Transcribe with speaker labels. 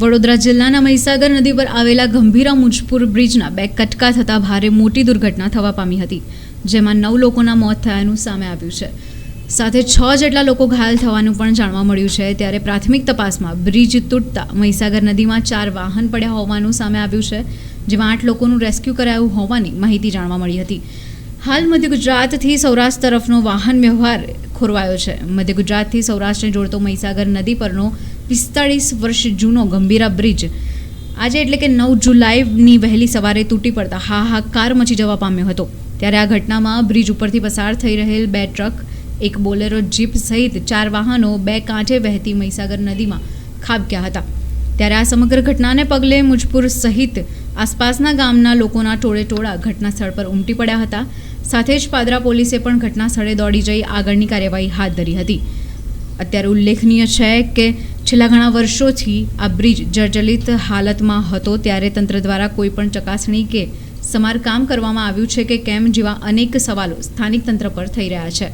Speaker 1: વડોદરા જિલ્લાના મહીસાગર નદી પર આવેલા ગંભીરા મુજપુર બ્રિજના બે કટકા થતાં ભારે મોટી દુર્ઘટના થવા પામી હતી, જેમાં નવ લોકોના મોત થયાનું સામે આવ્યું છે. સાથે છ જેટલા લોકો ઘાયલ થવાનું પણ જાણવા મળ્યું છે. ત્યારે પ્રાથમિક તપાસમાં બ્રિજ તૂટતા મહીસાગર નદીમાં ચાર વાહન પડ્યા હોવાનું સામે આવ્યું છે, જેમાં આઠ લોકોનું રેસ્ક્યુ કરાયું હોવાની માહિતી જાણવા મળી હતી. હાલ મધ્ય ગુજરાતથી સૌરાષ્ટ્ર તરફનો વાહન વ્યવહાર ખોરવાયો છે. મધ્ય ગુજરાતથી સૌરાષ્ટ્રને જોડતો મહીસાગર નદી પરનો પિસ્તાળીસ વર્ષ જૂનો ગંભીરા બ્રિજ. આજે એટલે કે નવ જુલાઈની વહેલી સવારે તૂટી પડતા હાહાકાર મચી જવા પામ્યો હતો. ત્યારે આ ઘટનામાં બ્રિજ ઉપરથી પસાર થઈ રહેલ બે ટ્રક, એક બોલેરો જીપ સહિત ચાર વાહનો બે કાંઠે વહેતી મહીસાગર નદીમાં ખાબક્યા હતા. ત્યારે આ સમગ્ર ઘટનાને પગલે મુજપુર સહિત આસપાસના ગામના લોકોના ટોળે ટોળા ઘટના પર ઉમટી પડ્યા હતા. સાથે જ પાદરા પોલીસે પણ ઘટના સ્થળે દોડી જઈ આગળની કાર્યવાહી હાથ ધરી હતી. અત્યારે ઉલ્લેખનીય છે કે છેલ્લા ઘણા વર્ષોથી આ બ્રિજ જર્જરિત હાલતમાં હતો. ત્યારે તંત્ર દ્વારા કોઈપણ ચકાસણી કે સમારકામ કરવામાં આવ્યું છે કે કેમ જેવા અનેક સવાલો સ્થાનિક તંત્ર પર થઈ રહ્યા છે.